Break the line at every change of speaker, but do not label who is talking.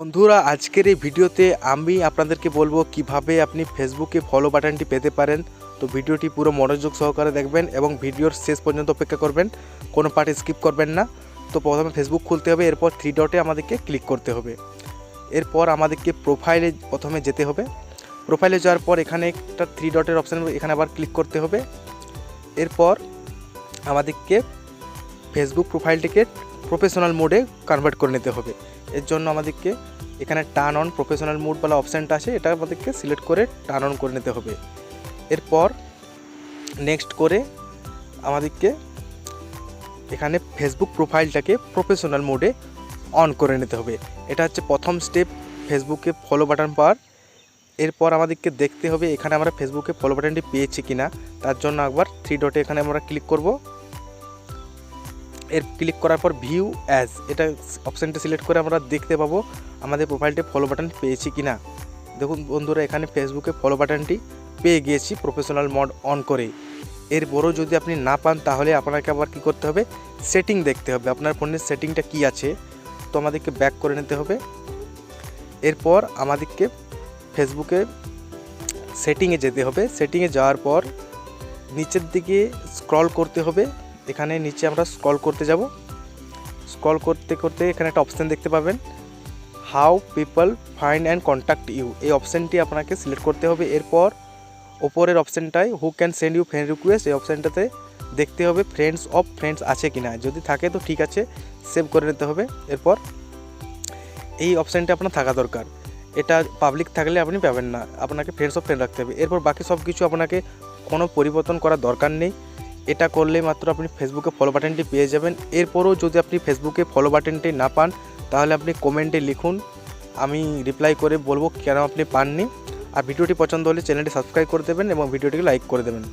বন্ধুরা, আজকের এই ভিডিওতে আমি আপনাদেরকে বলব কীভাবে আপনি ফেসবুকে ফলো বাটনটি পেতে পারেন। তো ভিডিওটি পুরো মনোযোগ সহকারে দেখবেন এবং ভিডিওর শেষ পর্যন্ত অপেক্ষা করবেন। কোনো পার্ট স্কিপ করবেন না। তো প্রথমে ফেসবুক খুলতে হবে, এরপর থ্রি ডটে আমাদেরকে ক্লিক করতে হবে। এরপর আমাদেরকে প্রোফাইলে প্রথমে যেতে হবে। প্রোফাইলে যাওয়ার পর এখানে একটা থ্রি ডটের অপশান এখানে আবার ক্লিক করতে হবে। এরপর আমাদেরকে ফেসবুক প্রোফাইলটিকে প্রফেশনাল মোডে কনভার্ট করে নিতে হবে। এর জন্য আমাদেরকে এখানে টার্ন অন প্রফেশনাল মোড বলা অপশানটা আছে, এটা আমাদেরকে সিলেক্ট করে টার্ন অন করে নিতে হবে। এরপর নেক্সট করে আমাদেরকে এখানে ফেসবুক প্রোফাইলটাকে প্রফেশনাল মোডে অন করে নিতে হবে। এটা হচ্ছে প্রথম স্টেপ ফেসবুকে ফলো বাটন পাওয়ার। এরপর আমাদেরকে দেখতে হবে এখানে আমরা ফেসবুকে ফলো বাটনটি পেয়েছি কিনা, তার জন্য একবার থ্রি ডটে এখানে আমরা ক্লিক করব। এর ক্লিক করার পর ভিউ অ্যাজ এটা অপশানটা সিলেক্ট করে আমরা দেখতে পাবো আমাদের প্রোফাইলটি ফলো বাটন পেয়েছি কি না দেখুন বন্ধুরা, এখানে ফেসবুকে ফলো বাটনটি পেয়ে গিয়েছি প্রফেশনাল মোড অন করে। এর এরপরও যদি আপনি না পান, তাহলে আপনাকে আবার কী করতে হবে? সেটিং দেখতে হবে। আপনার ফোনের সেটিংটা কি আছে? তো আমাদেরকে ব্যাক করে নিতে হবে। এরপর আমাদেরকে ফেসবুকে সেটিংয়ে যেতে হবে। সেটিংয়ে যাওয়ার পর নিচের দিকে স্ক্রল করতে হবে। এখানে নিচে আমরা স্কল করতে যাব। স্কল করতে করতে এখানে একটা অপশান দেখতে পাবেন। How people find and contact you এই অপশানটি আপনাকে সিলেক্ট করতে হবে। এরপর ওপরের অপশানটায় who can send you friend request এই অপশানটাতে দেখতে হবে ফ্রেন্ডস অফ ফ্রেন্ডস আছে কি না যদি থাকে তো ঠিক আছে সেভ করে নিতে হবে। এরপর এই অপশানটা আপনার থাকা দরকার। এটা পাবলিক থাকলে আপনি পাবেন না। আপনাকে ফ্রেন্ডস অফ ফ্রেন্ড রাখতে হবে। এরপর বাকি সব কিছু আপনাকে কোনো পরিবর্তন করার দরকার নেই। এটা করলে মাত্র আপনি ফেসবুকে ফলো বাটনটি পেয়ে যাবেন। এরপরও যদি আপনি ফেসবুকে ফলো বাটনটি না পান, তাহলে আপনি কমেন্টে লিখুন। আমি রিপ্লাই করে বলব কেন আপনি পাননি। আর ভিডিওটি পছন্দ হলে চ্যানেলটি সাবস্ক্রাইব করে দেবেন এবং ভিডিওটিকে লাইক করে দেবেন।